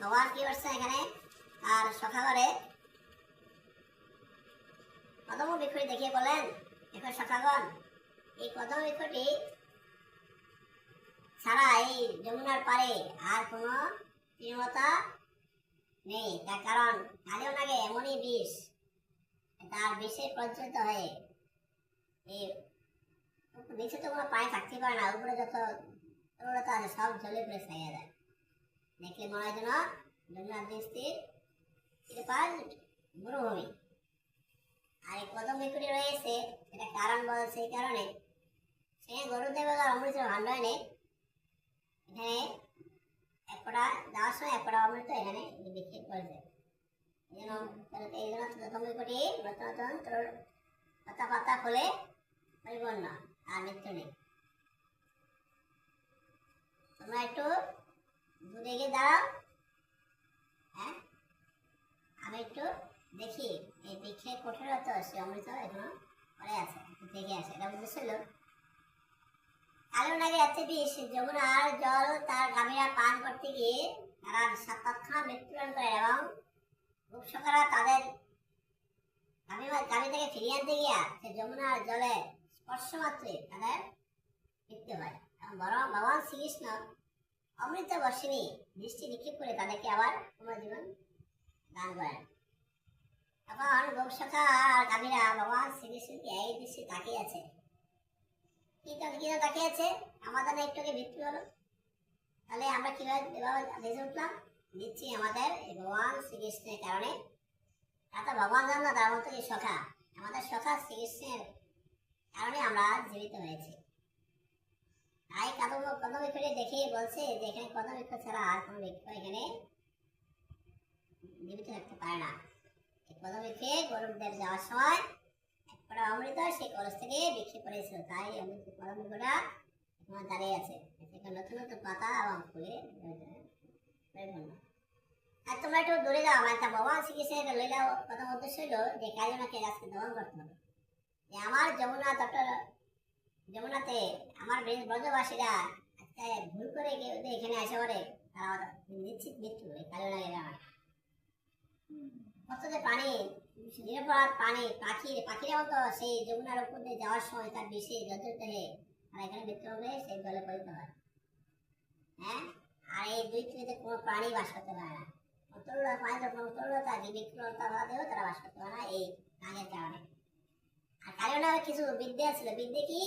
ভগবান কি করছে এখানে? আর সখাগরে কদম বৃক্ষটি দেখিয়ে বলেন, এখন সখাগণ এই কদম বৃক্ষটি ছাড়া এই যমুনার পারে আর কোনো তৃণতা নেই। তার কারণ কালেও নাগে এমনই বিষ, তার বিষে প্রজ্বলিত হয়ে এই নিচে তো কোনো পায়ে থাকতে পারে না। উপরে যত আছে, সব জলে পড়ে ছাইয়া যায় মনে হয় যেন যমুনার দৃষ্টির মরুভূমি। আর এই কদম বিকুটি রয়েছে, এটা কারণ বল সেই কারণে। সে গরুদেব অমৃত ভাণ্ডায় নেই এখানে একটা যাওয়ার সময় একটা অমৃত এখানে বিক্রি করেছে। এই জন্য এই জন্য প্রথম বিকুটি নতুন নতুন তোর পাতা পাতা খুলে পরিপূর্ণ, আর মৃত্যু নেই। তোমরা একটু দূরে গিয়ে দাঁড়াও। হ্যাঁ? আমি একটু দেখি, এই বৃক্ষে কঠোরত সে অমৃত এখনও পড়ে আছে, দেখে আসে, এটা হলো কালো নাগে যাচ্ছে বিষ যমুনার জল, তার গামীরা পান করতে গিয়ে তারা তৎক্ষণাৎ মৃত্যুবরণ করে এবং রূপসকারা তাদের গামী গামী থেকে ফিরিয়ে আনতে গিয়া সে যমুনার জলে স্পর্শ মাত্রে তাদের মৃত্যু হয়। এবং বরং ভগবান শ্রীকৃষ্ণ অমৃত বর্ষিনী দৃষ্টি নিক্ষেপ করে তাদেরকে আবার পুনর্জীবন দান করেন তখন আর গাভীরা, ভগবান, শ্রীকৃষ্ণকে এই দৃষ্টি তাকিয়ে আছে। কি তো তাকিয়ে আছে? আমাদের না একটু আগে মৃত্যু হলো। তাহলে আমরা কীভাবে বেঁচে উঠলাম? দিচ্ছি আমাদের ভগবান শ্রীকৃষ্ণের কারণে। তা ভগবান জানো তার মতো সখা। আমাদের সখা শ্রীকৃষ্ণের কারণে আমরা জীবিত হয়েছি। তাই কদম কদম বৃক্ষটি দেখে বলছে যে এখানে কদম বৃক্ষ ছাড়া আর কোনো বৃক্ষ এখানে জীবিত থাকতে পারে না। কদম বৃক্ষে গরুদের যাওয়ার সময় একটা অমৃত সেই কলস থেকে বিক্রি করেছিল। তাই অমৃত কদম বৃক্ষটা এখন দাঁড়িয়ে আছে। সেখানে নতুন নতুন পাতা এবং ফুলে আর তোমরা একটু দূরে যাও, আমার একটা ভগবান শ্রীকৃষ্ণের লইলা প্রথম উদ্দেশ্য হলো যে কাজনাকে আজকে দমন করতে হবে। যে আমার যমুনা তট যমুনাতে আমার ব্রজ- ব্রজবাসীরা ভুল করে ওদের এখানে আসে পরে তারা নিশ্চিত মৃত্যু এই কালো লাগে আমার কত যে পানি, নিরপরাধ পানি, পাখির পাখিরাও তো সেই যমুনার উপর দিয়ে যাওয়ার সময় তার বিষে জর্জরিত হয়ে তারা এখানে মৃত্যু হবে, সেই জলে পরিত হয়। হ্যাঁ? আর এই দুই পৃথিবীতে কোনো প্রাণী বাস করতে পারে না। তরুণা পানি তো কোনো তরুণতা বিক্রতা বাদেও তারা বাস করতে পারে না এই নাগের কারণে। আর কারণে কিছু বিদ্যা ছিল, বিদ্যা কি?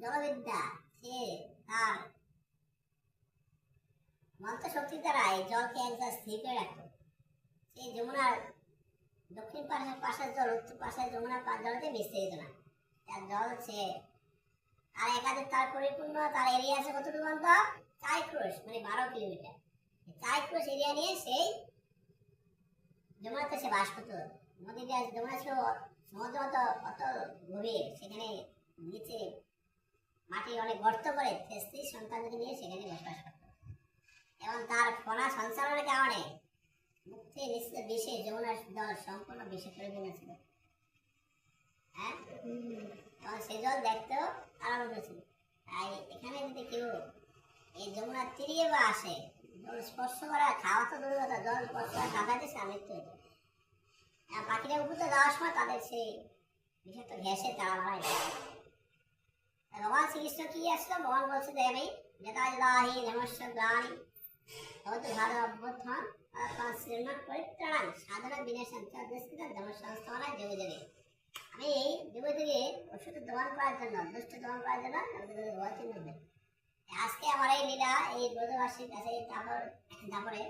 জলবিদ্যা সে তার মন্ত্র শক্তি দ্বারা এই জলকে একদম স্থির করে রাখতো সেই যমুনার দক্ষিণ পাশের পাশের জল, উত্তর পাশের যমুনার পা- জলতে যেত না। তার জল সে আর একাধিক তার পরিপূর্ণ, তার এরিয়া আছে কতটুকু বলতো চার মানে বারো কিলোমিটার। চার এরিয়া নিয়ে সেই যমুনাতে সে বাস করতো। নদীতে যমুনা ছিল সমুদ্র অত অত গভীর, সেখানে নিচে মাটি অনেক গর্ত করে স্ত্রী সন্তানকে নিয়ে সেখানে বসবাস করত এবং তার ফনা সঞ্চালনের কারণে মুক্তি নিশ্চিত বিষে যমুনার জল সম্পূর্ণ বিষে পরিপূর্ণ ছিল হ্যাঁ? এবং সে জল দেখতেও আরম্ভ ছিল তাই এখানে যদি কেউ এই যমুনার তীরে বা আসে, জল স্পর্শ করা, খাওয়া তো দূরের কথা, জল স্পর্শ করা কাঁদাতে সে মৃত্যু হতো পাখিরা উপরে যাওয়ার সময় তাদের সেই বিষাক্ত গ্যাসে তারা মারা ভগবান শ্রীকৃষ্ণ কি আসলো? ভগবান বলছে আমি যেটা যাহি নমস্য গ্লানি ভগবত ভারত অভ্যুত্থান শ্রীনাথ পরিত্রাণ বিনাশন চতুষ্কৃত ধর্ম সংস্থাপনা যোগে যোগে। আমি এই যুগে যুগে ওষুধ দমন করার জন্য, দুষ্ট দমন করার জন্য ভগবতী মধ্যে আজকে আমার এই লীলা, এই ব্রজবাসীর কাছে এই তারপর তারপরে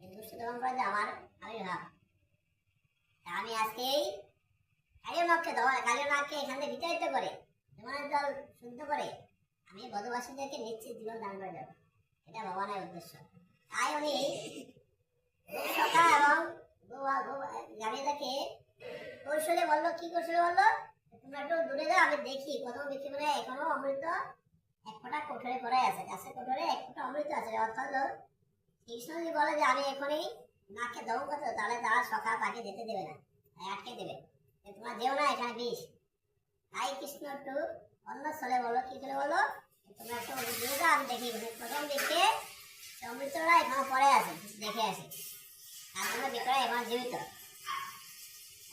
এই দুষ্ট দমন করার আমার আবির্ভাব, তা আমি আজকে এই কালীনাথকে দেওয়া কালীনাথকে এখান থেকে বিতাড়িত করে ভগবানের জল শুদ্ধ করে, আমি বদবাসীদেরকে নিচ্ছি জীবন দান করে দেব এটা ভগবানের উদ্দেশ্য। তাই উনি সকা এবং গাড়িটাকে কৌশলে বলল, কি কৌশলে বলল? তোমরা একটু দূরে যাও, আমি দেখি। কত দেখি মানে এখনও অমৃত এক ফোঁটা কোঠরে পড়ে আছে। গাছের কোঠরে এক ফোঁটা অমৃত আছে। অর্থাৎ কৃষ্ণ যদি বলে যে, আমি এখনই নাকে দৌ কথা তাহলে তারা সকাল তাকে যেতে দেবে না আটকে দেবে। তোমার যেও না এখানে বিষ। তাই কৃষ্ণ টু অন্য স্থলে বলো, কি করে বলো? তোমরা একটু যাও আমি দেখি। প্রথম দিকে অমৃতরা এখনও পরে আছে, দেখে আসি তার জন্য বিক্রয় এখন জীবিত।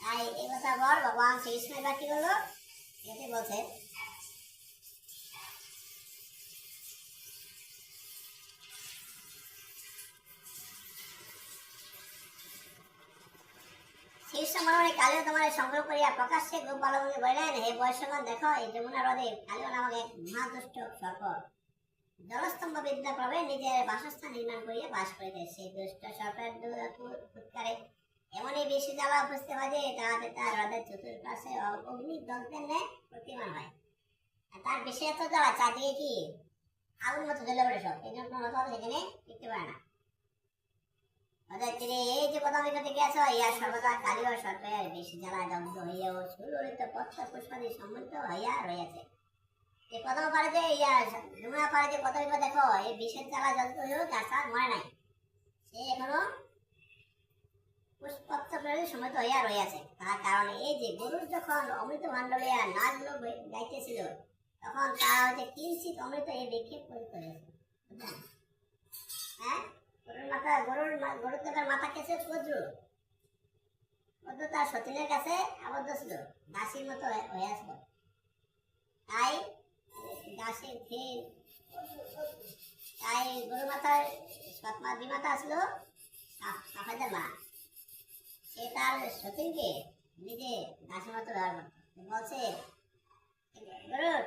তাই এই কথা বল, ভগবান শ্রীকৃষ্ণ এবার কি এতে বলছে শ্রীকৃষ্ণ মনে কালীয় তোমার জলস্তম্ভ বিদ্যা প্রভে নিজের বাসস্থান নির্মাণ করিয়া বাস করিতে। সেই দুষ্ট সর্পের ফুৎকারে এমনই বেশি জ্বালা উপস্থিত হয় যে, তাহাতে তার হ্রদের চতুর্পাশে অগ্নি দগ্ধের ন্যায় প্রতিমান হয়। আর তার বেশি এত জ্বালা, চারদিকে কি আগুন মতো জ্বলে পড়ে সব? এই জন্য সেখানে টিকতে পারে না। ওদের তীরে এই যে কথা বিগতে গেছ ইয়া সর্বদা কালী ও সর্পের বেশি জ্বালা দগ্ধ হইয়াও সুললিত পথ পুষ্পাদি সম্মিলিত হইয়া রয়েছে এই প্রথম পাড়িতে ইয়া যমুনা পাড়িতে কত বিপদ দেখো, এই বিষের জ্বালা যত হয়েও গাছ মরে নাই। সে এখনও পুষ্পত্র প্রেরী সমৃদ্ধ হইয়া রইয়াছে তার কারণে এই যে গরুর যখন অমৃত ভাণ্ড লইয়া নাচগুলো গাইতেছিল, তখন তারা হচ্ছে কিঞ্চিত অমৃত এই বিক্ষেপ করে করেছে বুঝলেন? হ্যাঁ? গরুর মাথা গরুর গরুর মাথা কেছে তাই দাসী খেয়ে তাই গরু আসলো। সাফাইদের তার সতীনকে নিজে দাসের মতো বলছে গরুর,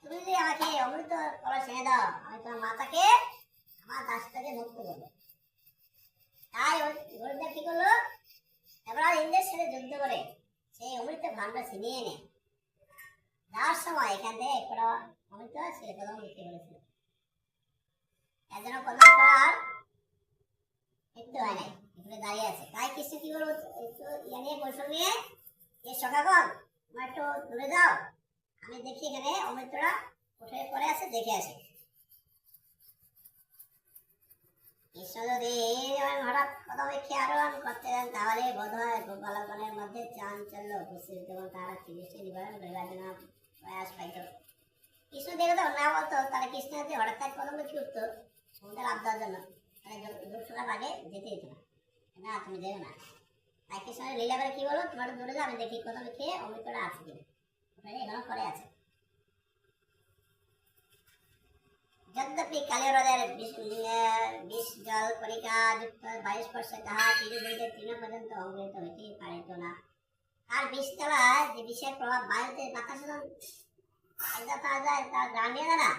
তুমি যদি আমাকে অমৃত করা ছেড়ে দাও, আমি তোমার মাতাকে আমার দাস থেকে মুক্ত করব তাই কি করল? এবার ইন্দ্রের সাথে যুদ্ধ করে। সেই অমৃত ছিনিয়ে যাওয়ার সময় এখান থেকে একটা অমৃত করেছিল এর জন্য করার মৃত্যু হয় নাই, এখানে দাঁড়িয়ে আছে। তাই কৃষ্ণ কি করব ইয়ে কৌশল নিয়ে যে সকাগণ তোমার একটু দূরে যাও। আমি দেখি এখানে অমৃতরা উঠে পড়ে আছে, দেখে আসি। কৃষ্ণ যদি এইরকম হঠাৎ দেখে আরোহণ করতে দেন তাহলে বোধ হয় গোপালগণের মধ্যে চাঞ্চল্য উপস্থিত এবং তারা চিকিৎসা নিবারণ করিবার জন্য প্রয়াস পাইত। কৃষ্ণ দেখে তো না বলতো তাহলে কৃষ্ণ যদি হঠাৎ তার কদম উঠতো তোমাদের লাভ দেওয়ার জন্য। লোকসভার আগে যেতে দিত না। তুমি দেবে না। তাই কৃষ্ণ লীলা করে কি বলো তোমার দূরে যাও আমি দেখি কদম খেয়ে অমৃতটা আছে কিনা। এখনও পরে আছে। যদ্যপি কালী হ্রদের বিষ জল কণিকা যুক্ত বাইশ স্পর্শে তাহা তিরিশ হইতে তৃণ পর্যন্ত অগ্রহিত হইতে পারিত না। আর বিষতলা যে বিষের প্রভাব বায়ুতে বাতাস তাজা যায় তার গ্রাম না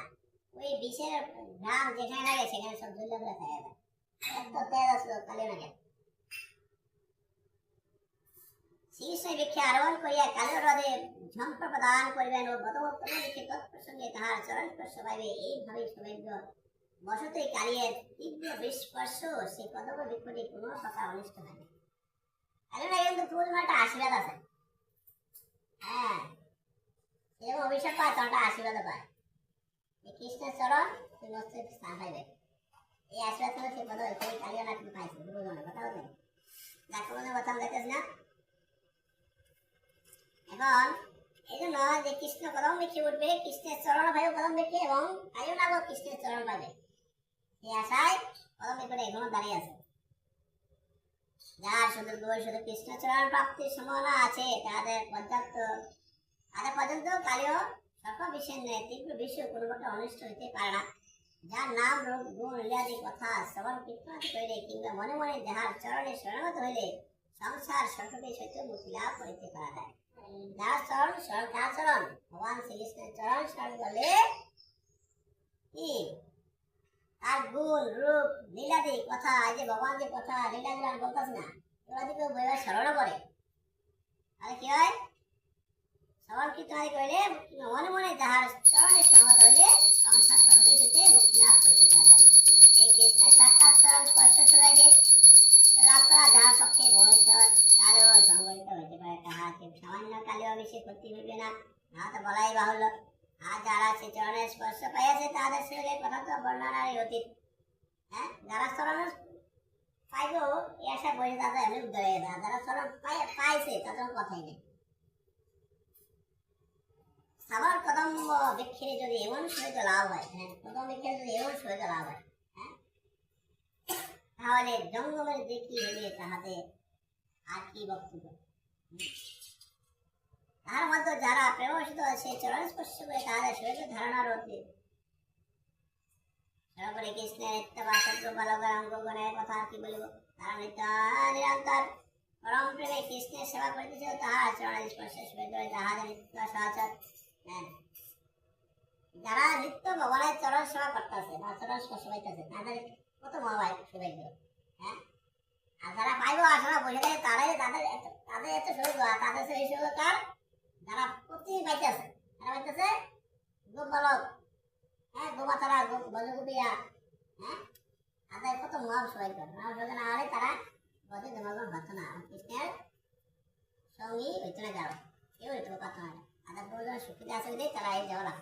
ওই বিষের গ্রাম যেখানে লাগে সেখানে সব দেখা থাকে। এত তেজ আসলো কালী নাগে শ্রীকৃষ্ণ বৃক্ষে আরোহণ করিয়া কালীয় হ্রদে ঝম্প প্রদান করিবেন ও লিখে তৎপ্রসঙ্গে তাহার চরণ স্পর্শ পাইবে। এইভাবে সৌভাগ্য বসতই কালিয়ের তীব্র বিস্পর্শ সেই কদম বৃক্ষটি কোনো প্রকার অনিষ্ট হয়। না নাগে কিন্তু পূর্ণ একটা আশীর্বাদ আছে। হ্যাঁ এরকম অভিশাপ পায় একটা আশীর্বাদ পায়। এই কৃষ্ণের চরণ তুই মস্ত স্থান পাইবে। এই আশীর্বাদ হলো সে পদ সেই কালীয় নাগ পাইছে দুজনে কথা বলতে ডাক্তার কথা দেখতেছি না এখন এই জন্য যে কৃষ্ণ কদম দেখে উঠবে, কৃষ্ণের চরণ ভাইও কদম দেখে এবং কালীয় নাগও কৃষ্ণের চরণ পাবে। এই আশায় কদম দেখে এখনও দাঁড়িয়ে আছে। যার শুধু বই শুধু কৃষ্ণ চরণ প্রাপ্তির সম্ভাবনা আছে, তাদের পর্যাপ্ত, তাদের পর্যন্ত কালীয় সর্ব বিশ্বের ন্যায়, তীব্র বিশ্ব কোনো প্রকার অনিষ্ট হইতে পারে না। যার নাম, রূপ, গুণ, ইত্যাদি কথা শ্রবণ, কীর্তন করিলে কিংবা মনে মনে যাহার চরণে শরণাগত হইলে সংসার সকলে সত্য মুক্তি লাভ করিতে পারা যায়। যার চরণ শরণ কার চরণ ভগবান শ্রীকৃষ্ণের চরণ শরণ করলে কি? তার গুণ, রূপ, লীলাদি কথা, এই যে ভগবান যে কথা লীলাগুলো আমি বলতেছি না কেউ বইবার স্মরণও করে। তাহলে কি হয়? শ্রবণ কীর্তন করিলে মনে মনে যাহার চরণে সহমত হইলে সংসার করা যাহার পক্ষে ভবিষ্যৎ কালেও সংগঠিত হইতে পারে তাহাকে সামান্য কালেও বেশি ক্ষতি হইবে না না তো বলাই বাহুল্য আর যারা সে চরণের স্পর্শ পাইয়াছে তাদের শরীরে কথা তো বর্ণনারই অতীত হ্যাঁ যারা চরণ পাইব এ আশা বসে তাদের হয়ে যায় যারা চরণ পাই পাইছে তাদের কথাই নেই সাবার কদম বৃক্ষের যদি এমন সহিত লাভ হয় হ্যাঁ কদম বৃক্ষের যদি এমন সহিত লাভ হ্যাঁ তাহলে জঙ্গমের দেখি হলে তাহাতে আর কি বক্তব্য? তার মধ্যে যারা প্রেমসিত সে চরণ স্পর্শ করে তাদের শরীরে ধারণার অতীত তারপরে কৃষ্ণের ইত্তবা শব্দ বালকের অঙ্গগণের কথা আর কি বলিব তারা নিরন্তর পরম প্রেমে কৃষ্ণের সেবা করিতেছে তাহার চরণ স্পর্শে শুয়ে ধরে তাহাদের নিত্য সহচর। যারা নিত্য ভগবানের চরণ সেবা করতেছে বা চরণ স্পর্শ পাইতেছে তাদের কত মহাবাই সৌভাগ্য হ্যাঁ? আর যারা পাইব আসলে তারাই তাদের তাদের এত আর তাদের যারা প্রতি পাইতেছে তারা পাইতেছে গোপ বালক হ্যাঁ গোমাতারা গোপ বজগুপিয়া হ্যাঁ? তাদের কত মহা সৌভাগ্য। মহা সৌভাগ্য না হলে তারা কৃষ্ণের সঙ্গী হইতো না যাও কেউ হইতে পারতো না। তাদের প্রয়োজন সুখীতে আছে তারা এই যাওয়া লাভ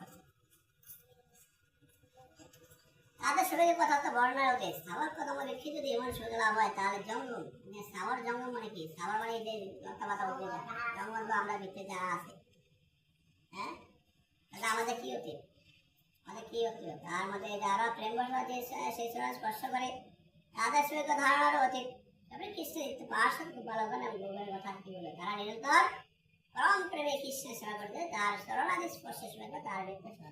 তাদের শরীরের কথা তো বর্ণার ওকে সাবর কথা মনে রেখে যদি এমন সুযোগ লাভ হয়, তাহলে জঙ্গম মানে সাবর জঙ্গম মানে কি? সাবর মানে যে লতা পাতা যায় জঙ্গল তো আমরা ভিতরে যারা আছে। হ্যাঁ? তাহলে আমাদের কি হতে? আমাদের কি হতে? তার মধ্যে যারা প্রেম বসবা যে সেই সময় স্পর্শ করে, তাদের সঙ্গে ধারণার অতীত তারপরে কৃষ্ণ একটু পার্শ্বদ ভালো করে গোবের কথা কি বলে তারা নিরন্তর পরম প্রেমে কৃষ্ণের সেবা করতে, তার চরণাদি স্পর্শ সেবা তার নিত্য সেবা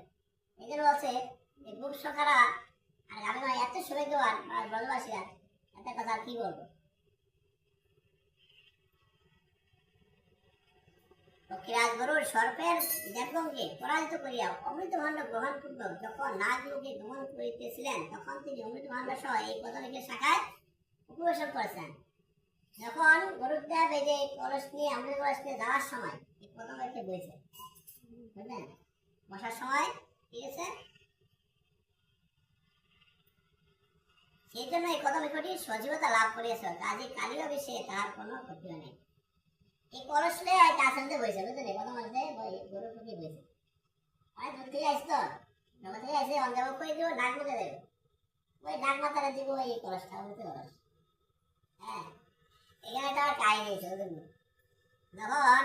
এই বলছে যে খুব সখারা আর আমি নয়, এত সৌভাগ্যবান আর ব্রজবাসীরা এত কথা কি বলব? পক্ষীরাজ গরুর সর্পের দেবগণকে পরাজিত করিয়া অমৃত ভাণ্ড গ্রহণ পূর্বক যখন নাগলোকে গমন করিতেছিলেন, তখন তিনি অমৃত ভাণ্ড সহ এই পদলিকে শাখায় উপবেশন করেছেন। যখন গরুদেব এই যে কলস নিয়ে অমৃত কলস নিয়ে যাওয়ার সময় এই প্রথম বইছে। বুঝলেন? বসার সময় সেই জন্য এই কদম একটি সজীবতা লাভ করিয়াছে। কাজে কালীয় বিষয়ে তাহার কোনো ক্ষতিও নেই এই কলসলে আর কাছানতে বইছে বুঝলেন কদম আছে গরু টুকি বইছে। অনেক দূর থেকে আসতো জগৎ থেকে আসে অঞ্জাব করে দিব? নাক মুখে দেবে। ওই নাক মাথাটা দিব এই কলসটা বুঝতে কলস হ্যাঁ। এখানে একটা কাহিনী বুঝলেন যখন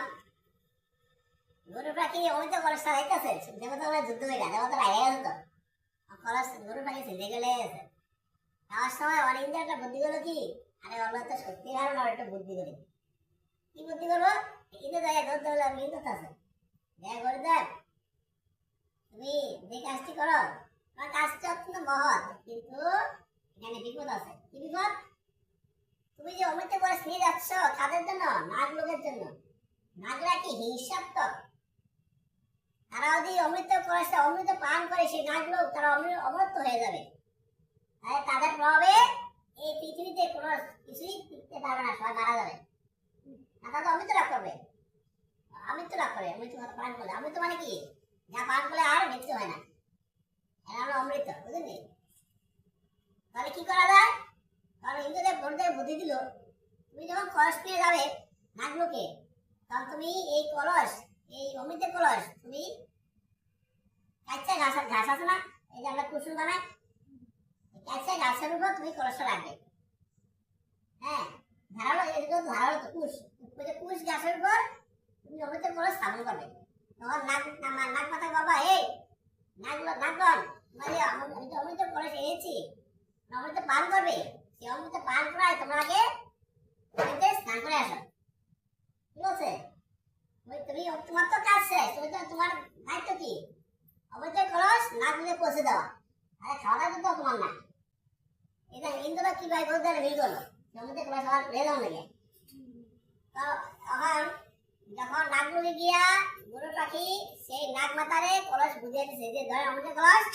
গরু পাখি ওই তো কলসটা রাইতেছে দেবতা বলে যুদ্ধ হয়ে যায় দেবতা রাইয়া গেছে তো। গরু পাখি চিনতে গেলে গেছে যাওয়ার সময় অনেকদিন একটা বুদ্ধি করল কি? আরে ওগুলো তো সত্যি কারণ আর একটা বুদ্ধি করি। কি বুদ্ধি করব? কিন্তু যাই ধরতে হলে আমি কিন্তু আছে। দেখ করে দেখ। তুমি যে কাজটি করো, তোমার কাজটি অত্যন্ত মহৎ, কিন্তু এখানে বিপদ আছে। কি বিপদ? তুমি যে অমৃত করে নিয়ে যাচ্ছ কাদের জন্য নাগ লোকের জন্য, নাগরা কি হিংসাত্মক? তারা যদি অমৃত করে অমৃত পান করে সেই লোক তারা অমৃত অমৃত হয়ে যাবে। তাহলে তাদের প্রভাবে এই পৃথিবীতে কোনো কিছুই টিকতে পারবে না, সবাই মারা যাবে। তারা তো অমৃত লাভ করবে। অমৃত লাভ করে, অমৃত পান করলে। অমৃত মানে কি? যা পান করলে আর মৃত্যু হয় না। এরা হলো অমৃত বুঝলি তাহলে কি করা যায়? কারণ ইন্দ্রদেব বড়দেব বুদ্ধি দিল, তুমি যখন কলস নিয়ে যাবে নাগলোকে, তখন তুমি এই কলস এই অমৃতের কলস তুমি? কাচ্চা ঘাস ঘাস আছে না? এই যে আমরা কুসুম বানাই। এই কাচ্চা ঘাসের উপর তুমি কলসটা রাখবে। হ্যাঁ ধারালো তো ধারালো তো কুশ। ওই কুশ ঘাসের উপর তুমি অমৃতের কলস স্থাপন করবে। তখন নাক নাক নাক মাথা বাবা, এই! নাকগুলো নাকগণ মানে আমি তো অমৃত কলস এনেছি। অমৃত পান করবে। সে অমৃত পান করায় তোমরা আগে স্নান করে আসো। ঠিক আছে? ওই তুমি তোমার তো কাজ তুমি তো তোমার দায়িত্ব কি? অমৃত কলস নাগগুলো পৌঁছে দেওয়া। আরে খাওয়া দাওয়া তো তোমার না। এটা ইন্দ্র কি ভাই বলতে মিল করল। অমৃত কলস আমার রেলাম নাকি তো যখন নাক মুখে গিয়া গরু পাখি, সেই নাক মাথারে কলস দিছে যে, ধরে, আমাকে কলস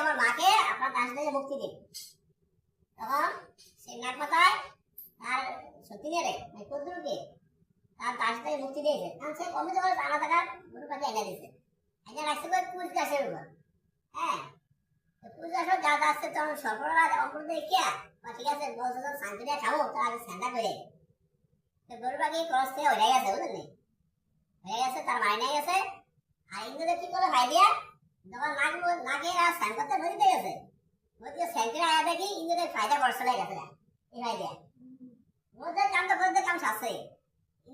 আমার মাকে, আপনার তার থেকে মুক্তি তখন সেই নাক মাথায় তার সত্যি রে মানে কুদ্রুকে তার তার থেকে মুক্তি দিয়েছে। কারণ সে কমে যখন আনা টাকা গরু পাখি এনে দিয়েছে। এনে রাখছে করে কুচ গাছের উপর। হ্যাঁ? তো কুচ গাছের যা আসছে তখন সরবরাহ অপর দেখিয়া বা ঠিক আছে বলছে তো শান্তি দিয়ে খাব, তার আগে ঠান্ডা করে তো গরু পাখি ক্রস থেকে হয়ে গেছে, বুঝলেন হয়ে গেছে, তার মারি নিয়ে গেছে। আর ইন্দুদের কি করল, ভাই দিয়া? যখন নাক নাকে স্নান করতে নদীতে গেছে, নদীতে সেন্টারে আয়া দেখি ইন্দুদের ফায়দা হয়ে গেছে এই ভাই দিয়া। ওদের কাম তো করতে কাম ইন্দুদের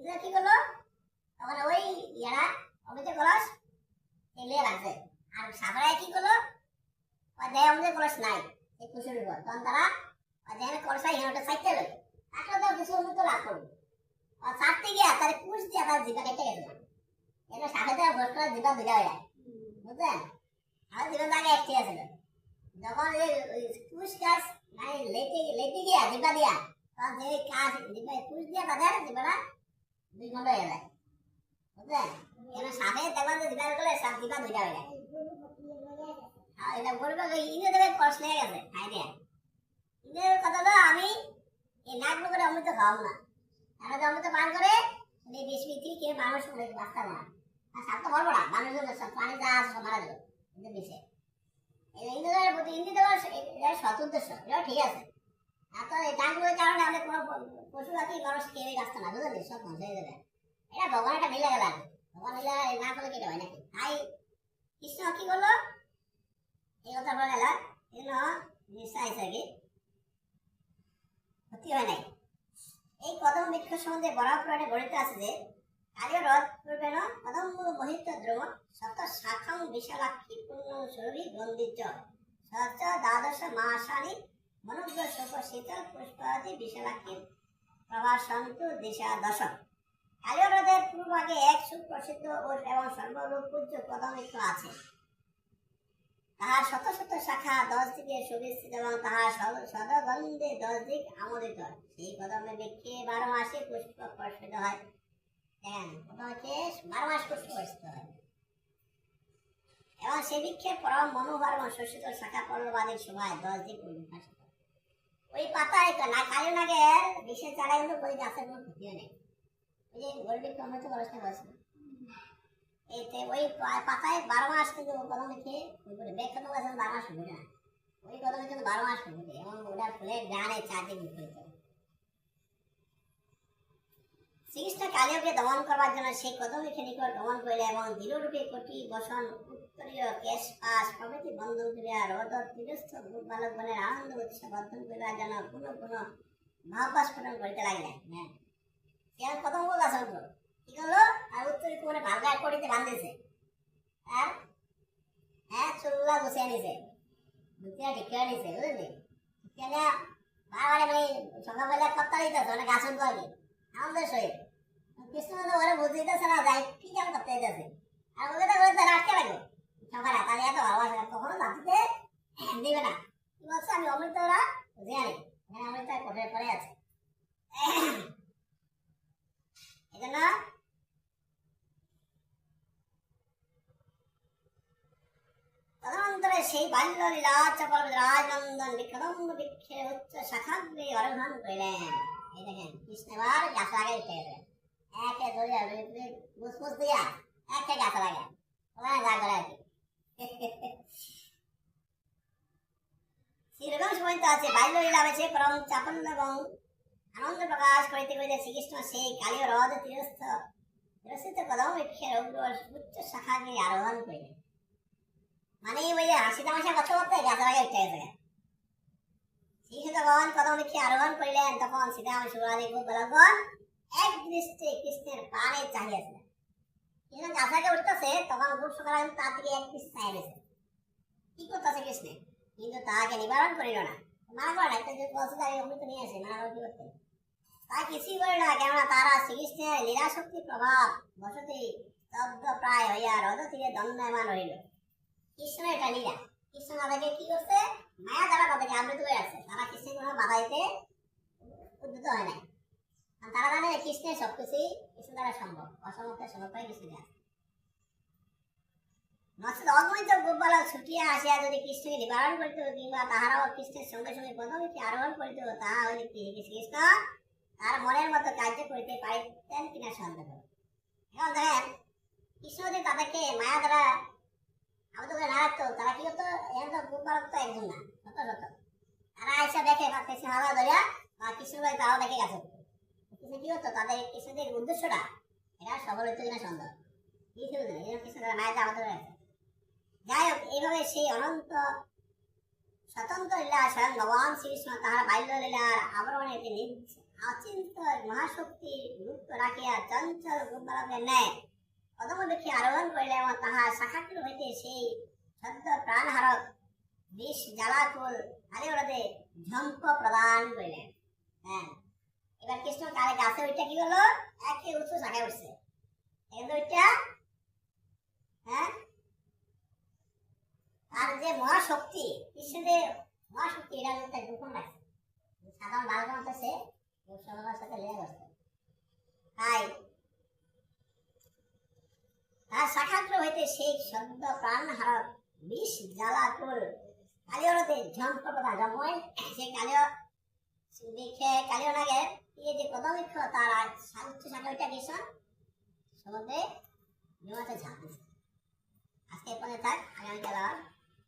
কি করল? তখন ওই ইয়ারা অমিতে কলস এলিয়ে রাখছে আর সাগরায় কি করল? দেহ আমাদের কলস নাই, এই কুসুর উপর। তখন তারা দেহের কলসা ইহানটা সাইতে লই তাকে তো কিছু উন্নত লাভ করবে আর ছাড়তে গিয়া তার কুশ দিয়া তার জিবা কেটে গেছে। এটা সাথে তার ভোট করে জিবা দুটা হয়ে যায়। বুঝলেন? আর জিবা আগে একটি আছে। যখন এই কুশ গাছ মানে লেটে লেটে গিয়া জিবা দিয়া, তখন যে কাজ জিবা কুশ দিয়া তাদের জিবাটা দুই ঘণ্টা হয়ে যায় বুঝলেন কেন সাথে দেখবেন জিবা করলে সব জিবা দুইটা হয়ে যায়। এটা বলবে দেবে কষ্ট লেগে গেছে খাই দিয়া। কথা হলো আমি এই নাক করে অমৃত খাওয়াবো না। তারা যে অমৃত পান করে বিষ বিক্রি কে মানুষ করে বাঁচতে না আর সাপ তো বলব না মানুষজন সব প্রাণী যা আছে সব মারা যাবে। কিন্তু বিষে ইন্দুদের প্রতি এটা সৎ উদ্দেশ্য এটাও ঠিক আছে। ডাকগুলোর কারণে আমাদের কোনো পশু পাখি মানুষ কেউই বাঁচতে না, বুঝলি? সব ধ্বংস হয়ে যাবে। এটা ভগবান একটা মিলে গেল। ভগবান মিলে না করলে কেটে হয় নাকি? তাই কৃষ্ণ কি করল? এই কথা বলে গেল। নিশ্চয় আছে কি? ক্ষতি হয় নাই। এই কদম বৃক্ষ সম্বন্ধে বরাহ পুরাণে বর্ণিত আছে যে, কালীয় রথ পূর্বেণ কদম মহিত দ্রব শত শাখাং বিশালাক্ষী পূর্ণ সুরভি গন্ধিত সচ দ্বাদশ মাসানি শীতল দিশা এক সুপ্রসিদ্ধ এবং আছে। তাহার শত শত শাখা সুবিস্তৃত এবং তাহার দশ দিক আমোদিত। সেই কদমে বৃক্ষে বারো মাসে পুষ্প হয়। বারো পুষ্প হয়। এবং সে বৃক্ষের পরম মনোহর এবং শোষিত শাখা পল্লবাদের শোভায় দশ দিক উদ্ভাসিত ওই পাতায় না, কালো নাগের বিষের চারা কিন্তু ওই গাছের কোনো ক্ষতিও নেই। ওই যে গরিব কমতে বলছে বলছে এতে ওই পাতায় বারো মাস কিন্তু কদম লিখে ওই করে বেগ কদম গাছ বারো মাস ফুটে না। ওই কদম কিন্তু বারো মাস ফুটে, এবং ওটা ফুলের গানে চারদিক বিপরীত শ্রীকৃষ্ণ কালীয়কে দমন করবার জন্য সেই কদম লিখে নিকট দমন করিলে এবং দৃঢ়রূপে কোটি বসন উত্তরীয় কেশ পাশ, প্রভৃতি বন্ধন করিয়া রদ তিরস্থ বালকগণের জন্য পুনঃ পুনঃ মহাবাস স্ফুটন করিতে হ্যাঁ। সে আর উত্তরে কোণে ভালগা হ্যাঁ চুলগুলা গুছিয়ে নিছে। দুটিয়া ঠিক নিছে, বুঝলি? করে সকালবেলা কত্তা দিতেছে মানে গাছ উঠবো আর কি আমাদের সহিত। কৃষ্ণ ওরা বুঝতে দিতেছে না, যাই, কি কেমন করতে আর ওদের রাখতে লাগবে? সকালে তাহলে এত ভালোবাসে কখনো জাতিতে দিবে না। বলছে? আমি অমৃত ওরা বুঝে আনি। এখানে অমৃত কোঠের পরে আছে। এই জন্য তদনন্তরে সেই বাল্য লীলা চপল রাজনন্দন বিক্রম বৃক্ষের উচ্চ শাখাগ্রে আরোহণ করিলেন। এই দেখেন কৃষ্ণবার গাছ লাগাই উঠে গেলেন একে ধরে মুসমুস দিয়া একে গাছ লাগে ওখানে যা করে আর কি। সেরকম সময় আছে বাল্য লীলা হয়েছে পরম চাপল্য এবং আনন্দ প্রকাশ করিতে করিতে শ্রীকৃষ্ণ সেই কালীয় হ্রদ তীরস্থ, তিরস্থিত কদম বৃক্ষের উচ্চ শাখাগ্রে আরোহণ করিলেন। মানে ওই যে হাসি তামাশা উঠে গেছে ভগবান কদম আরোহণ করিলেন, তখন বলগণ এক দৃষ্টি কৃষ্ণের পানে চাহিয়েছিলেন। কৃষ্ণ গাছাকে উঠতেছে, তখন খুব সকালে তার দিকে এক দৃষ্টি চাই গেছে কি করতেছে কৃষ্ণ? কিন্তু তাহাকে নিবারণ করিল না। মানা করে না যে বলছে তাই অমৃত নিয়ে আসে মানা কি করতে? তা কিছুই করে না, কেননা তারা শ্রীকৃষ্ণের লীলাশক্তি প্রভাব বসতি স্তব্ধ প্রায় হইয়া রদ তীরে দণ্ডায়মান রইল কৃষ্ণ এটা লীলা। কৃষ্ণ তাদেরকে কি করছে? মায়া দ্বারা তাদেরকে আবৃত করে আছে তারা কৃষ্ণের কোনো বাধা দিতে হয় নাই। তারা জানে কৃষ্ণের সব কিছুই কৃষ্ণ দ্বারা সম্ভব। সমর্থই কৃষ্ণ দেয়। নচেত অগণিত গোপাল ছুটিয়া আসিয়া যদি কৃষ্ণকে নিবারণ করিত, কিংবা তাহারাও কৃষ্ণের সঙ্গে সঙ্গে পদবীকে আরোহণ করিত, তাহা হইলে কৃষ্ণ? তার মনের মতো কার্য করিতে পারিতেন কিনা সন্দেহ। এখন দেখেন, কৃষ্ণ যদি তাদেরকে মায়া দ্বারা আবদ্ধ করে না রাখতো, তারা কি হতো এখন তো গোপালক তো একজন না, সত্য সত্য। তারা এসে দেখে কৃষ্ণ হাওয়া ধরিয়া, বা কৃষ্ণ তারাও দেখে গেছে। কৃষ্ণ কি হতো তাদের কৃষ্ণদের উদ্দেশ্যটা, এটা সফল হতো কিনা সন্দেহ। কি ছিল মায়ের আবদ্ধ রাখছে যাই হোক, এইভাবে সেই অনন্ত, স্বতন্ত্র লীলা স্বয়ং ভগবান শ্রীকৃষ্ণ তাহার বাল্য লীলার আবরণে তিনি অচিন্ত মহাশক্তি রাখিয়া চঞ্চল গোপালকের ন্যায় কদম দেখি আরোহণ করিলে এবং তাহার শাখাকুল হইতে সেই সদ্য প্রাণহারক বিষ জ্বালাকুল আলিওড়াতে ঝম্প প্রদান করিলেন। হ্যাঁ এবার কৃষ্ণ কালে গাছে ওইটা কি হলো? একে উঁচু শাখায় উঠছে। কিন্তু ওইটা হ্যাঁ? আর যে মহাশক্তি কৃষ্ণদের মহাশক্তি এটা কিন্তু গোপন রাখছে। সাধারণ বালকের মতো সে সবার সাথে লেগে গেছে তাই, তার শাখাগ্র হইতে সেই শব্দ প্রাণ হারক বিষ, জ্বালা, কুল কালিয়রতে ঝম্প প্রধান জময় সেই কালিয় দেখে কালিয় নাগে এই যে বৃক্ষ তার উচ্চ শাখা ওইটা কৃষ্ণ সমুদ্রে জমাতে ঝাঁপ আজকে এখানে থাক আগামীকাল আবার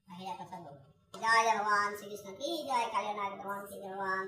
বাহিরা কথা বলব জয় ভগবান শ্রীকৃষ্ণ, কি জয় কালিয় নাগ ভগবান, কি ভগবান।